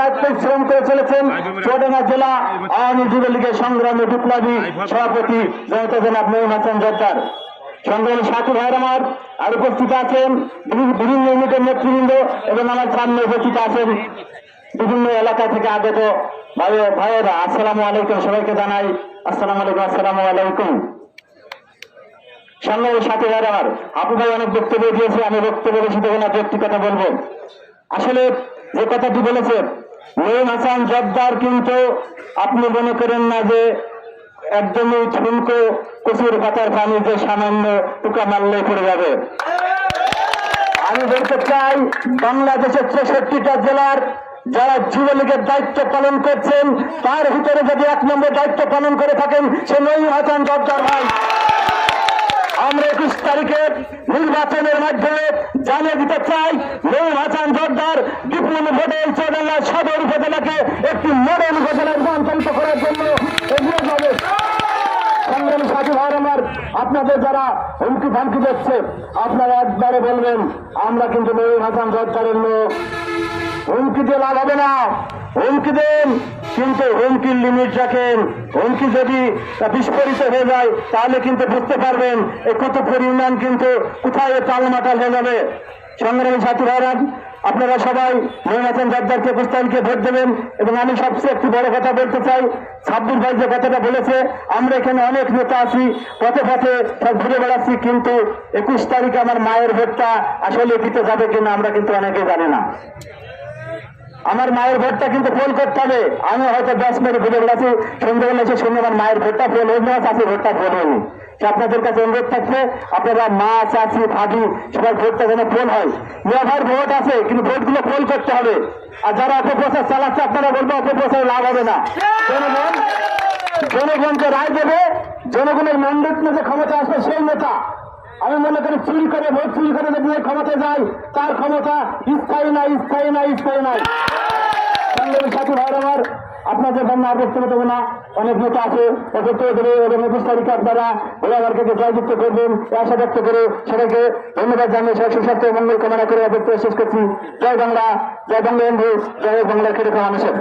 দায়িত্ব করে চলেছেন চুয়াডাঙ্গা জেলা আওয়ামী যুবলীগের সংগ্রামী বিপ্লবী সভাপতি জনতা জনাব মহিম হাসান সংগ্রামী আমার, আর উপস্থিত আছেন বিভিন্ন ইউনিটের নেতৃবৃন্দ এবং আমার সামনে উপস্থিত আছেন বিভিন্ন এলাকা থেকে আগত ভাই, ভাইয়েরা। আসসালামু আলাইকুম, সবাইকে জানাই আসসালামু আলাইকুম আসসালামু আলাইকুম। সাথী আমার আপু ভাই অনেক বক্তব্য দিয়েছে, আমি বক্তব্য বেশি দেবো না একটি কথা বলব। আসলে যে কথাটি বলেছেন মহিম হাসান জব্দার কিন্তু আপনি মনে করেন না যে একদমই ঠুনকো কচুর পাতার পানি যে সামান্য টুকা মারলে পড়ে যাবে। আমি বলতে চাই, বাংলাদেশের চৌষট্টিটা জেলার যারা যুবলীগের দায়িত্ব পালন করছেন, তার ভিতরে যদি এক নম্বর দায়িত্ব পালন করে থাকেন, সে নই হাসান জব্দার ভাই। আমরা একুশ তারিখের নির্বাচনের মাধ্যমে জানিয়ে দিতে চাই নূর হাসান জর্দার ডিপ্লোমা ভোটে চৌডাঙ্গা সদর উপজেলাকে একটি মডেল উপজেলায় রূপান্তরিত করার জন্য সাথী ভাই আমার, আপনাদের যারা হুমকি ফামকি দিচ্ছে, আপনারা একবারে বলবেন, আমরা কিন্তু নূর হাসান জর্দারের লোক হুমকি দিয়ে লাভ হবে না। হুমকি দেন। কিন্তু হুমকির লিমিট রাখেন। হুমকি যদি বিস্ফোরিত হয়ে যায়, তাহলে কিন্তু বুঝতে পারবেন এই কত পরিমাণ কিন্তু কোথায় টালমাটাল হয়ে যাবে। সংগ্রামী সাথী ভাইরা, আপনারা সবাই মহিমাচন জর্দারকে পুস্তানকে ভোট দেবেন। এবং আমি সবচেয়ে একটি বড় কথা বলতে চাই সাব্বির ভাই যে কথাটা বলেছে, আমরা এখানে অনেক নেতা আছি, পথে পথে সব ঘুরে বেড়াচ্ছি, কিন্তু একুশ তারিখে আমার মায়ের ভোটটা আসলে দিতে যাবে কিনা আমরা কিন্তু অনেকে জানি না। আমার মায়ের ভোটটা কিন্তু ফোন করতে হবে। আমি হয়তো দশ মিনিট ঘুরে বেড়াচ্ছি সন্ধ্যাবেলা এসে শুনে আমার মায়ের ভোটটা ফোন হোক না চাষি ভোটটা ফোন হয়নি। আপনাদের কাছে অনুরোধ থাকবে, আপনারা মা চাষি ভাবি সবার ভোটটা যেন ফোন হয়। মেয়াভার ভোট আছে, কিন্তু ভোটগুলো ফোন করতে হবে। আর যারা অপপ্রচার চালাচ্ছে, আপনারা বলব অপপ্রচার লাভ হবে না। জনগণ, জনগণকে রায় দেবে, জনগণের ম্যান্ডেট নিয়ে ক্ষমতা আসবে সেই নেতা। আমি মনে করি চুরি করে ভোট চুরি করে যদি ক্ষমতা যায়, তার ক্ষমতা স্থায়ী নাই স্থায়ী নাই স্থায়ী নাই। সংগ্রামী সাথী ভাইয়ের আমার আপনাদের সামনে আর বক্তব্য দেবো না। অনেক নেতা আছে বক্তব্য করে এবং একুশ তারিখে আপনারা ভোলাবারকে জয়যুক্ত করবেন আশা ব্যক্ত করে সবাইকে ধন্যবাদ জানিয়ে সবাই সুস্বাস্থ্য মঙ্গল কামনা করে বক্তব্য শেষ করছি। জয় বাংলা জয় বাংলা বন্ধু জয় বাংলা খেটে মানুষের